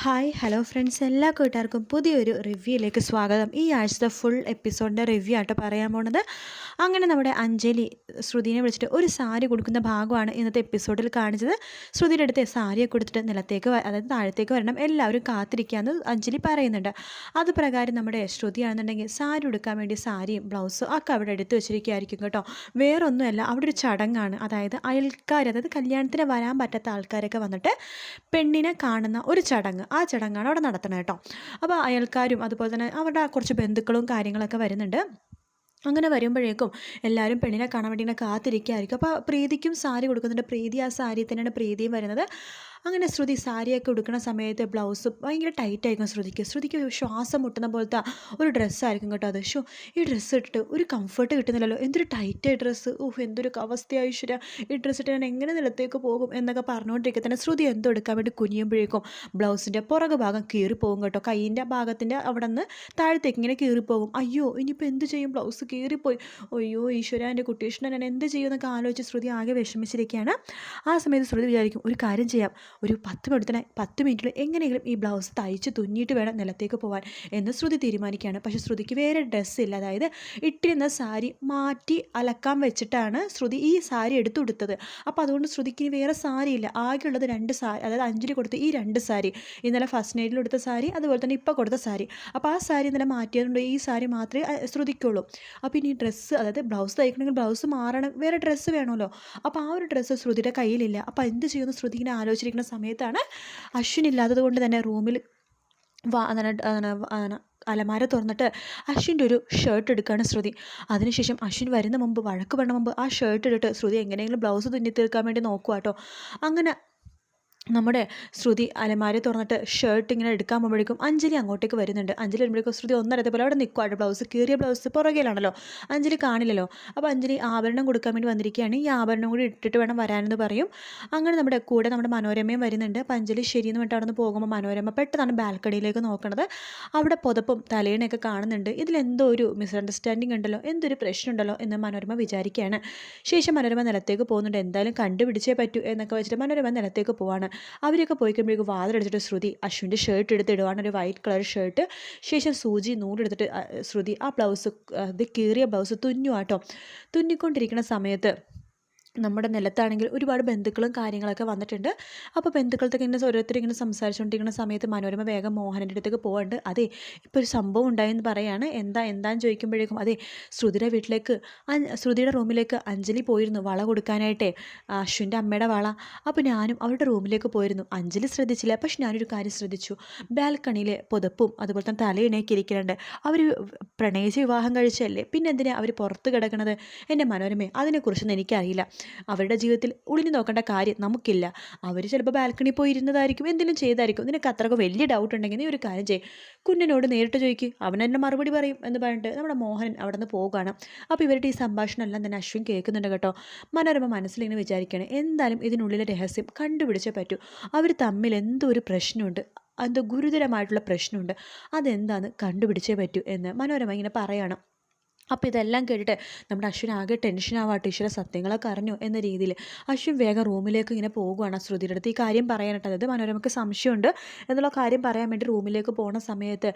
Hi hello friends. എല്ലാ കൂട്ടുകാർക്കും പുതിയൊരു റിവ്യൂയിലേക്ക് സ്വാഗതം. ഈ ആഴ്ചത്തെ ഫുൾ എപ്പിസോഡിന്റെ റിവ്യൂ ആയിട്ട് പറയാൻ പോണത് അങ്ങനെ നമ്മുടെ അഞ്ജലി ശ്രുതിനെ വിളിച്ചിട്ട് ഒരു സാരി കൊടുക്കുന്ന ഭാഗമാണ് ഇന്നത്തെ എപ്പിസോഡിൽ കാണിച്ചത്. ശ്രുതിയുടെ അടുത്ത് സാരിയെ കൊടുത്തിട്ട് നിലത്തേക്ക് അതായത് താഴത്തേക്ക് വരണം. എല്ലാവരും കാത്തിരിക്കാമെന്ന് അഞ്ജലി പറയുന്നുണ്ട്. അത് പ്രകാരം നമ്മുടെ ശ്രുതിയാണെന്നുണ്ടെങ്കിൽ സാരി ഉടുക്കാൻ വേണ്ടി സാരിയും ബ്ലൗസും ഒക്കെ അവിടെ എടുത്ത് വെച്ചിരിക്കുകയായിരിക്കും കേട്ടോ. വേറൊന്നുമല്ല അവിടെ ഒരു ചടങ്ങാണ്. അതായത് അയൽക്കാർ അതായത് കല്യാണത്തിന് വരാൻ പറ്റാത്ത ആൾക്കാരൊക്കെ വന്നിട്ട് പെണ്ണിനെ കാണുന്ന ഒരു ചടങ്ങ്. ആ ചടങ്ങാണ് അവിടെ നടത്തണത് കേട്ടോ. അപ്പോൾ അയൽക്കാരും അതുപോലെ തന്നെ അവരുടെ കുറച്ച് ബന്ധുക്കളും കാര്യങ്ങളൊക്കെ വരുന്നുണ്ട്. അങ്ങനെ വരുമ്പോഴേക്കും എല്ലാവരും പെണ്ണിനെ കാണാൻ വേണ്ടി ഇങ്ങനെ കാത്തിരിക്കുകയായിരിക്കും അപ്പോൾ പ്രീതിക്കും സാരി കൊടുക്കുന്നുണ്ട്. പ്രീതി ആ സാരി തന്നെയാണ് പ്രീതിയും വരുന്നത്. അങ്ങനെ ശ്രുതി സാരിയൊക്കെ ഉടുക്കുന്ന സമയത്ത് ബ്ലൗസ് ഭയങ്കര ടൈറ്റ് ആയിരിക്കും ശ്രുതിക്ക്. ശ്രുതിക്ക് ശ്വാസം മുട്ടുന്ന പോലത്തെ ഒരു ഡ്രസ്സായിരിക്കും കേട്ടോ അത്. ഷോ ഈ ഡ്രസ്സ് ഇട്ടിട്ട് ഒരു കംഫർട്ട് കിട്ടുന്നില്ലല്ലോ. എന്തൊരു ടൈറ്റായി ഡ്രസ്സ്. ഓഹ് എന്തൊരു അവസ്ഥയായി ഈശ്വര. ഈ ഡ്രസ്സ് ഇട്ട് ഞാൻ എങ്ങനെ നിലത്തേക്ക് പോകും എന്നൊക്കെ പറഞ്ഞുകൊണ്ടിരിക്കുക തന്നെ ശ്രുതി എന്തോ എടുക്കാൻ വേണ്ടി കുനിയുമ്പോഴേക്കും ബ്ലൗസിന്റെ പുറകു ഭാഗം കീറിപ്പോകും കേട്ടോ. കൈയിന്റെ ഭാഗത്തിന്റെ അവിടെ നിന്ന് താഴത്തേക്ക് ഇങ്ങനെ കീറിപ്പോകും അയ്യോ ഇനിയിപ്പോൾ എന്ത് ചെയ്യും? ബ്ലൗസ് കീറിപ്പോയി. അയ്യോ ഈശ്വര എന്റെ കുട്ടീഷ്ണൻ ഞാൻ എന്ത് ചെയ്യുമെന്നൊക്കെ ആലോചിച്ച് ശ്രുതി ആകെ വിഷമിച്ചിരിക്കുകയാണ്. ആ സമയത്ത് ശ്രുതി വിചാരിക്കും ഒരു കാര്യം ചെയ്യാം. ഒരു പത്ത് മിനിറ്റിന് പത്ത് മിനിറ്റിൽ എങ്ങനെയെങ്കിലും ഈ ബ്ലൗസ് തയ്ച്ച് തുന്നിയിട്ട് വേണം നിലത്തേക്ക് പോകാൻ എന്ന് ശ്രുതി തീരുമാനിക്കുകയാണ്. പക്ഷേ ശ്രുതിക്ക് വേറെ ഡ്രസ്സില്ല അതായത് ഇട്ടിരുന്ന സാരി മാറ്റി അലക്കാൻ വെച്ചിട്ടാണ് ശ്രുതി ഈ സാരി എടുത്തു കൊടുത്തത് അപ്പോൾ അതുകൊണ്ട് ശ്രുതിക്ക് ഇനി വേറെ സാരിയില്ല ആകെയുള്ളത് രണ്ട് സാരി അതായത് അഞ്ജലി കൊടുത്ത ഈ രണ്ട് സാരി. ഇന്നലെ ഫസ്റ്റ് നൈറ്റിൽ കൊടുത്ത സാരി അതുപോലെ തന്നെ ഇപ്പോൾ കൊടുത്ത സാരി. അപ്പോൾ ആ സാരി ഇന്നലെ മാറ്റിയതുകൊണ്ട് ഈ സാരി മാത്രമേ ശ്രുതിക്കുള്ളൂ. അപ്പോൾ ഇനി ഡ്രസ്സ് അതായത് ബ്ലൗസ് തയ്ക്കണമെങ്കിൽ ബ്ലൗസ് മാറണം. വേറെ ഡ്രസ്സ് വേണമല്ലോ. അപ്പോൾ ആ ഒരു ഡ്രസ്സ് ശ്രുതിയുടെ കയ്യിലില്ല. അപ്പോൾ എന്ത് ചെയ്യുമെന്ന് ശ്രുതി ഇങ്ങനെ ആലോചിച്ചിരിക്കുന്ന. സമയത്താണ് അശ്വിൻ ഇല്ലാത്തത് കൊണ്ട് തന്നെ റൂമിൽ അലമാര തുറന്നിട്ട് അശ്വിന്റെ ഒരു ഷർട്ട് എടുക്കുകയാണ് ശ്രുതി. അതിനുശേഷം അശ്വിൻ വരുന്ന മുമ്പ് വഴക്ക് പറഞ്ഞ മുമ്പ് ആ ഷർട്ട് ഇട്ടിട്ട് ശ്രുതി എങ്ങനെയെങ്കിലും ബ്ലൗസ് തുന്നി തീർക്കാൻ വേണ്ടി നോക്കുക കേട്ടോ അങ്ങനെ നമ്മുടെ ശ്രുതി അലമാരി തുറന്നിട്ട് ഷർട്ട് ഇങ്ങനെ എടുക്കാൻ പോകുമ്പോഴേക്കും അഞ്ജലി അങ്ങോട്ടേക്ക് വരുന്നുണ്ട്. അഞ്ജലി വരുമ്പോഴേക്കും ശ്രുതി ഒന്നരത്തെ പോലെ അവിടെ നിൽക്കുവാണ് ബ്ലൗസ് കീറിയ ബ്ലൗസ് പുറകിലാണല്ലോ. അഞ്ജലി കാണില്ലല്ലോ. അപ്പോൾ അഞ്ജലി ആഭരണം കൊടുക്കാൻ വേണ്ടി വന്നിരിക്കുകയാണ്. ഈ ആഭരണം കൂടി ഇട്ടിട്ട് വേണം വരാനെന്ന് പറയും. അങ്ങനെ നമ്മുടെ കൂടെ നമ്മുടെ മനോരമയും വരുന്നുണ്ട്. അപ്പോൾ അഞ്ജലി ശരിയെന്ന് പറഞ്ഞിട്ട് അവിടെ നിന്ന് പോകുമ്പോൾ മനോരമ പെട്ടെന്നാണ് ബാൽക്കണിയിലേക്ക് നോക്കണത്. അവിടെ പുതപ്പും തലേണയൊക്കെ കാണുന്നുണ്ട്. ഇതിലെന്തോ ഒരു മിസ്അണ്ടർസ്റ്റാൻഡിങ് ഉണ്ടല്ലോ. എന്തൊരു പ്രശ്നമുണ്ടല്ലോ എന്ന് മനോരമ വിചാരിക്കുകയാണ്. ശേഷം മനോരമ നിലത്തേക്ക് പോകുന്നുണ്ട്. എന്തായാലും കണ്ടുപിടിച്ചേ പറ്റൂ എന്നൊക്കെ വെച്ചിട്ട് മനോരമ നിലത്തേക്ക് പോവാണ്. അവരൊക്കെ പോയി കഴിയുമ്പോഴേക്കും വാതിലടിച്ചിട്ട് ശ്രുതി അശ്വിന്റെ ഷർട്ട് എടുത്ത് ഇടുവാണ് ഒരു വൈറ്റ് കളർ ഷർട്ട് ശേഷം സൂചി നൂലെടുത്തിട്ട് ശ്രുതി ആ ബ്ലൗസ് അത് കീറിയ ബ്ലൗസ് തുന്നു ആട്ടോ തുന്നിക്കൊണ്ടിരിക്കുന്ന സമയത്ത് നമ്മുടെ നിലത്താണെങ്കിൽ ഒരുപാട് ബന്ധുക്കളും കാര്യങ്ങളൊക്കെ വന്നിട്ടുണ്ട്. അപ്പോൾ ബന്ധുക്കളത്തൊക്കെ ഇങ്ങനെ ഓരോരുത്തർ ഇങ്ങനെ സംസാരിച്ചുകൊണ്ടിരിക്കുന്ന സമയത്ത് മനോരമ വേഗം മോഹനന്റെ അടുത്തേക്ക് പോകണ്ട് അതെ ഇപ്പോൾ ഒരു സംഭവം ഉണ്ടായെന്ന് പറയാണ്. എന്താ എന്താന്ന് ചോദിക്കുമ്പോഴേക്കും അതെ ശ്രുതിയുടെ വീട്ടിലേക്ക് ശ്രുതിയുടെ റൂമിലേക്ക് അഞ്ജലി പോയിരുന്നു വള കൊടുക്കാനായിട്ടേ അശ്വിന്റെ അമ്മയുടെ വള. അപ്പോൾ ഞാനും അവരുടെ റൂമിലേക്ക് പോയിരുന്നു. അഞ്ജലി ശ്രദ്ധിച്ചില്ല. പക്ഷെ ഞാനൊരു കാര്യം ശ്രദ്ധിച്ചു. ബാൽക്കണിയിലെ പുതപ്പും അതുപോലെ തന്നെ തലയിണയൊക്കെ ഇരിക്കുന്നുണ്ട് അവർ പ്രണയിച്ച് വിവാഹം കഴിച്ചല്ലേ പിന്നെ എന്തിനാണ് അവർ പുറത്ത് കിടക്കുന്നത് എന്റെ മനോരമേ അതിനെക്കുറിച്ചൊന്നും എനിക്കറിയില്ല. അവരുടെ ജീവിതത്തിൽ ഒളിഞ്ഞു നോക്കേണ്ട കാര്യം നമുക്കില്ല. അവർ ചിലപ്പോൾ ബാൽക്കണി പോയി ഇരുന്നതായിരിക്കും എന്തെങ്കിലും ചെയ്തായിരിക്കും. നിനക്ക് അത്രയ്ക്ക് വലിയ ഡൗട്ട് ഉണ്ടെങ്കിൽ നീ ഒരു കാര്യം ചെയ്യും. കുഞ്ഞിനോട് നേരിട്ട് ചോദിക്കും അവൻ എന്നെ മറുപടി പറയും എന്ന് പറഞ്ഞിട്ട് നമ്മുടെ മോഹൻ അവിടെ നിന്ന് പോകുകയാണ് അപ്പോൾ ഇവരുടെ ഈ സംഭാഷണം എല്ലാം തന്നെ അശ്വിൻ കേൾക്കുന്നുണ്ട് കേട്ടോ. മനോരമ മനസ്സിലിങ്ങനെ വിചാരിക്കുകയാണ് എന്തായാലും ഇതിനുള്ളിലെ രഹസ്യം കണ്ടുപിടിച്ചേ പറ്റൂ. അവർ തമ്മിൽ എന്തോ ഒരു പ്രശ്നമുണ്ട്? എന്തോ ഗുരുതരമായിട്ടുള്ള പ്രശ്നമുണ്ട്. അതെന്താണെന്ന് കണ്ടുപിടിച്ചേ പറ്റൂ എന്ന് മനോരമ ഇങ്ങനെ പറയണം. അപ്പോൾ ഇതെല്ലാം കേട്ടിട്ട് നമ്മുടെ അശ്വിൻ ആകെ ടെൻഷൻ ആവാട്ടെ ഈശ്വര സത്യങ്ങളൊക്കെ അറിഞ്ഞു എന്ന രീതിയിൽ. അശ്വിൻ വേഗം റൂമിലേക്ക് ഇങ്ങനെ പോകുകയാണ് ശ്രുതിയുടെ അടുത്ത്. ഈ കാര്യം പറയാനായിട്ട് അതായത് മനോരമയ്ക്ക് സംശയമുണ്ട് എന്നുള്ള കാര്യം പറയാൻ വേണ്ടി റൂമിലേക്ക് പോണ സമയത്ത്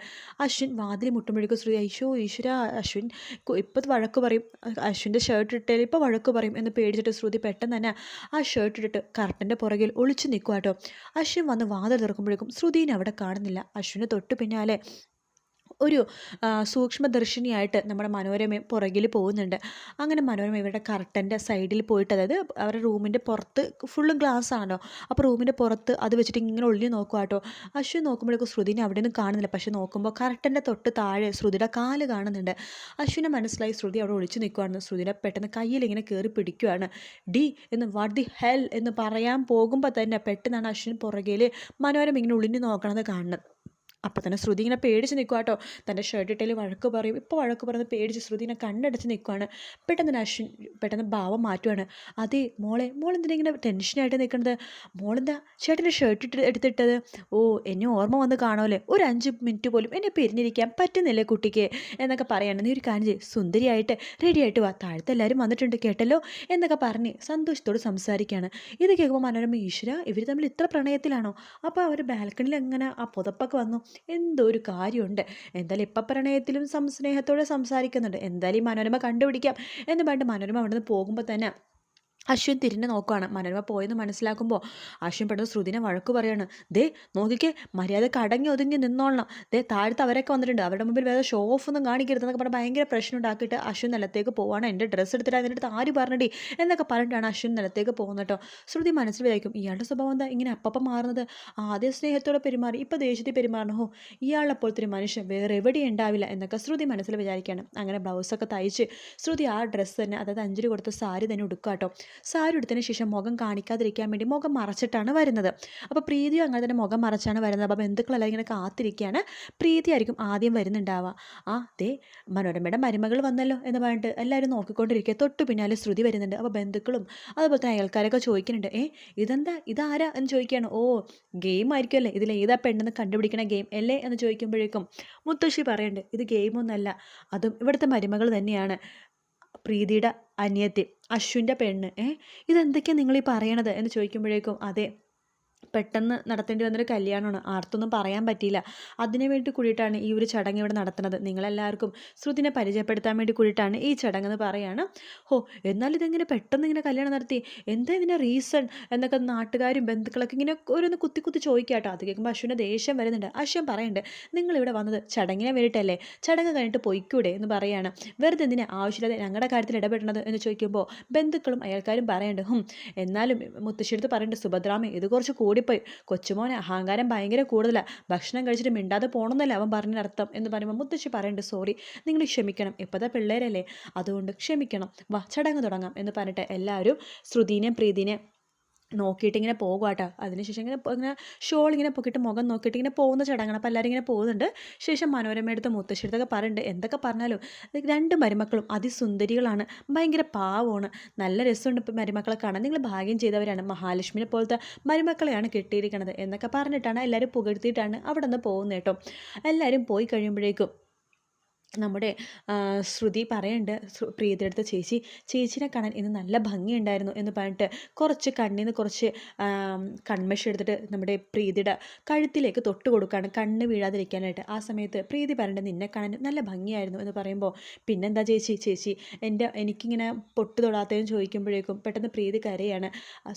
അശ്വിൻ വാതിൽ മുട്ടുമ്പോഴേക്കും ശ്രുതി അയ്യോ ഈശ്വര അശ്വിൻ ഇപ്പോൾ വഴക്ക് പറയും. അശ്വിന്റെ ഷർട്ട് ഇട്ടേൽ ഇപ്പോൾ വഴക്ക് പറയും എന്ന് പേടിച്ചിട്ട് ശ്രുതി പെട്ടെന്ന് തന്നെ ആ ഷർട്ട് ഇട്ടിട്ട് കർട്ടന്റെ പുറകിൽ ഒളിച്ച് നിൽക്കുക കേട്ടോ അശ്വിൻ വന്ന് വാതിൽ തുറക്കുമ്പോഴേക്കും ശ്രുതിനെ അവിടെ കാണുന്നില്ല. അശ്വിന് തൊട്ട് പിന്നാലെ ഒരു സൂക്ഷ്മദർശിനിയായിട്ട് നമ്മുടെ മനോരമ പുറകിൽ പോകുന്നുണ്ട്. അങ്ങനെ മനോരമ ഇവരുടെ കർട്ടന്റെ സൈഡിൽ പോയിട്ട് അതായത് അവരുടെ റൂമിന്റെ പുറത്ത് ഫുള്ളും ഗ്ലാസ് ആണല്ലോ അപ്പോൾ റൂമിന്റെ പുറത്ത് അത് വെച്ചിട്ട് ഇങ്ങനെ ഒളിഞ്ഞു നോക്കുക കേട്ടോ. അശ്വിൻ നോക്കുമ്പോഴേക്കും ശ്രുതിനെ അവിടെ നിന്ന് കാണുന്നില്ല. പക്ഷേ നോക്കുമ്പോൾ കർട്ടന്റെ തൊട്ട് താഴെ ശ്രുതിയുടെ കാൽ കാണുന്നുണ്ട്. അശ്വിനെ മനസ്സിലായി ശ്രുതി അവിടെ ഒളിച്ചു നിൽക്കുവാണെന്ന് ശ്രുതിയുടെ പെട്ടെന്ന് കയ്യിൽ ഇങ്ങനെ കയറി പിടിക്കുവാണ്. ഡി എന്ന് വാട്ട് ദി ഹെൽ എന്ന് പറയാൻ പോകുമ്പോൾ തന്നെ പെട്ടെന്നാണ് അശ്വിൻ പുറകിൽ മനോരമ ഇങ്ങനെ ഒളിഞ്ഞു നോക്കണത് കാണുന്നത്. അപ്പോൾ തന്നെ ശ്രുതി ഇങ്ങനെ പേടിച്ച് നിൽക്കുക കേട്ടോ. തന്റെ ഷർട്ട് ഇട്ടേൽ വഴക്ക് പറയും. ഇപ്പോൾ വഴക്ക് പറയുന്നത് പേടിച്ച് ശ്രുതി ഇങ്ങനെ കണ്ണടച്ച് നിൽക്കുവാണ് പെട്ടെന്ന് തന്നെ അശ്വിൻ പെട്ടെന്ന് ഭാവം മാറ്റുവാണ്. അതേ മോളെ മോൾ എന്തിനാ ഇങ്ങനെ ടെൻഷനായിട്ട് നിൽക്കുന്നത്? മോളെന്താ ചേട്ടന്റെ ഷർട്ട് ഇട്ട് എടുത്തിട്ടത്? ഓ എന്നെ ഓർമ്മ വന്ന് കാണുമല്ലേ ഒരു അഞ്ച് മിനിറ്റ് പോലും എന്നെ പിരിഞ്ഞിരിക്കാൻ പറ്റുന്നില്ലേ കുട്ടിക്ക്? എന്നൊക്കെ പറയാണ്. നീ ഒരു കാര്യം ചെയ്യും. സുന്ദരിയായിട്ട് റെഡിയായിട്ട് വാ. താഴത്തെ എല്ലാവരും വന്നിട്ടുണ്ട് കേട്ടല്ലോ? എന്നൊക്കെ പറഞ്ഞ് സന്തോഷത്തോട് സംസാരിക്കുകയാണ് ഇത് കേൾക്കുമ്പോൾ മനോരമ ഈശ്വര ഇവർ തമ്മിൽ ഇത്ര പ്രണയത്തിലാണോ? അപ്പോൾ അവർ ബാൽക്കണിയിൽ എങ്ങനെ ആ പുതപ്പൊക്കെ വന്നു? എന്തോ ഒരു കാര്യമുണ്ട്. എന്തായാലും ഇപ്പം പ്രണയത്തിലും സംസ്നേഹത്തോടെ സംസാരിക്കുന്നുണ്ട്. എന്തായാലും ഈ മനോരമ കണ്ടുപിടിക്കാം എന്ന് പറഞ്ഞിട്ട് മനോരമ അവിടെ നിന്ന് പോകുമ്പോൾ തന്നെ അശ്വിൻ തിരിഞ്ഞ് നോക്കുകയാണ് മനോരമ പോയെന്ന് മനസ്സിലാക്കുമ്പോൾ അശ്വിൻ പെട്ടെന്ന് ശ്രുതിനെ വഴക്ക് പറയാണ്. ദേ നോക്കിക്കേ മര്യാദ കടങ്ങി ഒതുങ്ങി നിന്നോളണം. ദേ താഴത്ത് അവരൊക്കെ വന്നിട്ടുണ്ട്. അവരുടെ മുമ്പിൽ വേറെ ഷോ ഓഫ് ഒന്നും കാണിക്കരുത് എന്നൊക്കെ പറഞ്ഞാൽ ഭയങ്കര പ്രശ്നം ഉണ്ടാക്കിയിട്ട് അശ്വിൻ നിലത്തേക്ക് പോവാണ്. എന്റെ ഡ്രസ്സ് എടുത്തിട്ട് അതിന്റെ അടുത്ത് ആര് പറഞ്ഞിട്ടി എന്നൊക്കെ പറഞ്ഞിട്ടാണ് അശ്വിൻ നിലത്തേക്ക് പോകുന്നത് ശ്രുതി മനസ്സിൽ വിചാരിക്കും ഇയാളുടെ സ്വഭാവം എന്താ? ഇങ്ങനെ അപ്പം മാറുന്നത്? ആദ്യം സ്നേഹത്തോടെ പെരുമാറി ഇപ്പോൾ ദേഷ്യത്തിൽ പെരുമാറണം. ഹോ ഇയാളെ പോലത്തെ ഒരു മനുഷ്യൻ വേറെ എവിടെയും ഉണ്ടാവില്ല എന്നൊക്കെ ശ്രുതി മനസ്സിൽ വിചാരിക്കുകയാണ് അങ്ങനെ ബ്ലൗസൊക്കെ തയ്ച്ച് ശ്രുതി ആ ഡ്രസ്സ് തന്നെ അതായത് അഞ്ചിരി കൊടുത്ത സാരി തന്നെ ഉടുക്കുക കേട്ടോ സാരി എടുത്തതിന് ശേഷം മുഖം കാണിക്കാതിരിക്കാൻ വേണ്ടി മുഖം മറച്ചിട്ടാണ് വരുന്നത്. അപ്പോൾ പ്രീതിയും അങ്ങനെ തന്നെ മുഖം മറച്ചാണ് വരുന്നത്. അപ്പോൾ ബന്ധുക്കളെല്ലാം ഇങ്ങനെ കാത്തിരിക്കുകയാണ്. പ്രീതിയായിരിക്കും ആദ്യം വരുന്നുണ്ടാവുക. ആ ദേ മനോരമയുടെ മരുമകൾ വന്നല്ലോ എന്ന് പറഞ്ഞിട്ട് എല്ലാവരും നോക്കിക്കൊണ്ടിരിക്കുക. തൊട്ടു പിന്നാലെ ശ്രുതി വരുന്നുണ്ട്. അപ്പോൾ ബന്ധുക്കളും അതുപോലെ തന്നെ അയൽക്കാരൊക്കെ ചോദിക്കുന്നുണ്ട്. ഏ ഇതെന്താ? ഇതാരാ? എന്ന് ചോദിക്കുകയാണ്. ഓ ഗെയിം ആയിരിക്കുമല്ലേ ഇതിൽ ഏതാ പെണ്ണെന്ന് കണ്ടുപിടിക്കണ ഗെയിം അല്ലേ? എന്ന് ചോദിക്കുമ്പോഴേക്കും മുത്തശ്ശി പറയുന്നുണ്ട്. ഇത് ഗെയിമൊന്നല്ല. അതും ഇവിടുത്തെ മരുമകൾ തന്നെയാണ്. പ്രീതിയുടെ അനിയത്തി അശ്വിന്റെ പെണ്ണ്. ഏ? ഇതെന്തൊക്കെയാണ് നിങ്ങൾ ഈ പറയണത്? എന്ന് ചോദിക്കുമ്പോഴേക്കും അതെ പെട്ടെന്ന് നടത്തേണ്ടി വന്നൊരു കല്യാണമാണ്. ആർത്തൊന്നും പറയാൻ പറ്റിയില്ല. അതിനു വേണ്ടി കൂടിയിട്ടാണ് ഈ ഒരു ചടങ്ങ് ഇവിടെ നടത്തുന്നത്. നിങ്ങളെല്ലാവർക്കും ശ്രുതിനെ പരിചയപ്പെടുത്താൻ വേണ്ടി കൂടിയിട്ടാണ് ഈ ചടങ്ങ് എന്ന് പറയാണ്. ഹോ എന്നാൽ ഇതെങ്ങനെ പെട്ടെന്ന് ഇങ്ങനെ കല്യാണം നടത്തി? എന്താ ഇതിന്റെ റീസൺ എന്നൊക്കെ നാട്ടുകാരും ബന്ധുക്കളൊക്കെ ഇങ്ങനെ ഓരോന്ന് കുത്തി കുത്തി ചോദിക്കാട്ടോ അത് കേൾക്കുമ്പോൾ അശ്വിന്റെ ദേഷ്യം വരുന്നുണ്ട്. അശ്വൻ പറയുന്നുണ്ട് നിങ്ങളിവിടെ വന്നത് ചടങ്ങിനെ വേണ്ടിയിട്ടല്ലേ? ചടങ്ങ് കഴിഞ്ഞിട്ട് പൊയ്ക്കൂടെ? എന്ന് പറയാണ്. വെറുതെ എന്തിനാ ആവശ്യമില്ലാതെ ഞങ്ങളുടെ കാര്യത്തിൽ ഇടപെടണത്? എന്ന് ചോദിക്കുമ്പോൾ ബന്ധുക്കളും അയാൾക്കാരും പറയുന്നുണ്ട് ഹും എന്നാലും മുത്തശ്ശിയെടുത്ത് പറയുന്നുണ്ട് സുഭദ്രാമ ഇത് കുറച്ച് കൂടിപ്പോയി കൊച്ചുമോനെ അഹങ്കാരം ഭയങ്കര കൂടുതലാണ് ഭക്ഷണം കഴിച്ചിട്ട് മിണ്ടാതെ പോകണമെന്നല്ല അവൻ പറഞ്ഞതിനർത്ഥം എന്ന് പറയുമ്പോൾ മുത്തശ്ശി പറയേണ്ടത് സോറി നിങ്ങൾ ക്ഷമിക്കണം ഇപ്പോഴത്തെ പിള്ളേരല്ലേ. അതുകൊണ്ട് ക്ഷമിക്കണം. വാ ചടങ്ങ് തുടങ്ങാം എന്ന് പറഞ്ഞിട്ട് എല്ലാവരും ശ്രുതിനെയും പ്രീതിനെയും നോക്കിയിട്ട് ഇങ്ങനെ പോകുക കേട്ടോ അതിനുശേഷം ഇങ്ങനെ ഇങ്ങനെ ഷോൾ ഇങ്ങനെ പൊക്കിയിട്ട് മുഖം നോക്കിയിട്ട് ഇങ്ങനെ പോകുന്ന ചടങ്ങാണ്. അപ്പോൾ എല്ലാവരും ഇങ്ങനെ പോകുന്നുണ്ട്. ശേഷം മനോരമയെടുത്ത് മുത്തശ്ശിയെടുത്തൊക്കെ പറയുന്നുണ്ട് എന്തൊക്കെ പറഞ്ഞാലും രണ്ട് മരുമക്കളും അതിസുന്ദരികളാണ്. ഭയങ്കര പാവമാണ്. നല്ല രസമുണ്ട് ഇപ്പോൾ മരുമക്കളെ കാണാൻ. നിങ്ങൾ ഭാഗ്യം ചെയ്തവരാണ്. മഹാലക്ഷ്മിനെ പോലത്തെ മരുമക്കളെയാണ് കിട്ടിയിരിക്കുന്നത് എന്നൊക്കെ പറഞ്ഞിട്ടാണ് എല്ലാവരും പുകഴ്ത്തിയിട്ടാണ് അവിടെ നിന്ന് പോകുന്നത് കേട്ടോ. എല്ലാവരും പോയി കഴിയുമ്പോഴേക്കും നമ്മുടെ ശ്രുതി പറയുന്നുണ്ട് പ്രീതിയുടെ ചേച്ചി ചേച്ചിനെ കാണാൻ ഇന്ന് നല്ല ഭംഗിയുണ്ടായിരുന്നു എന്ന് പറഞ്ഞിട്ട് കുറച്ച് കണ്ണിൽ നിന്ന് കുറച്ച് കൺമഷി എടുത്തിട്ട് നമ്മുടെ പ്രീതിയുടെ കഴുത്തിലേക്ക് തൊട്ട് കൊടുക്കുകയാണ് കണ്ണ് വീഴാതിരിക്കാനായിട്ട്. ആ സമയത്ത് പ്രീതി പറയേണ്ടത് നിന്നെ കാണാൻ നല്ല ഭംഗിയായിരുന്നു എന്ന് പറയുമ്പോൾ പിന്നെന്താ ചേച്ചി ചേച്ചി എന്റെ എനിക്കിങ്ങനെ പൊട്ട് തൊടാത്തതെന്ന് ചോദിക്കുമ്പോഴേക്കും പെട്ടെന്ന് പ്രീതി കരയാണ്.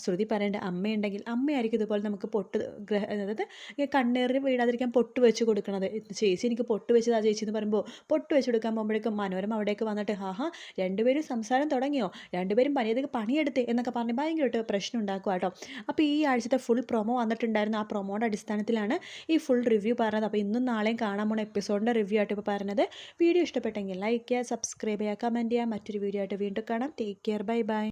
ശ്രുതി പറയേണ്ട അമ്മയുണ്ടെങ്കിൽ അമ്മയായിരിക്കും ഇതുപോലെ നമുക്ക് പൊട്ട് ഗ്രഹ അതായത് കണ്ണേറി കണ്ണേറിന് വീഴാതിരിക്കാൻ പൊട്ട് വെച്ച് കൊടുക്കണത്. ചേച്ചി എനിക്ക് പൊട്ട് വെച്ചതാ ചേച്ചി എന്ന് പറയുമ്പോൾ പൊട്ട് വെച്ച് കൊടുക്കാൻ പോകുമ്പോഴേക്കും മനോരമ അവിടേക്ക് വന്നിട്ട് ഹാഹാ രണ്ടുപേരും സംസാരം തുടങ്ങിയോ? രണ്ടുപേരും പണിയതൊക്കെ പണിയെടുത്ത്? എന്നൊക്കെ പറഞ്ഞ് ഭയങ്കരമായിട്ട് പ്രശ്നം ഉണ്ടാക്കുക കേട്ടോ. അപ്പോൾ ഈ ആഴ്ചത്തെ ഫുൾ പ്രൊമോ വന്നിട്ടുണ്ടായിരുന്നു. ആ പ്രൊമോയുടെ അടിസ്ഥാനത്തിലാണ് ഈ ഫുൾ റിവ്യൂ പറഞ്ഞത്. അപ്പോൾ ഇന്നും നാളെയും കാണാൻ പോണ എപ്പിസോഡിന്റെ റിവ്യൂ ആയിട്ട് ഇപ്പോൾ പറഞ്ഞത്. വീഡിയോ ഇഷ്ടപ്പെട്ടെങ്കിൽ ലൈക്ക് ചെയ്യുക സബ്സ്ക്രൈബ് ചെയ്യുക കമന്റ് ചെയ്യുക. മറ്റൊരു വീഡിയോ ആയിട്ട് വീണ്ടും കാണാം. Take care bye bye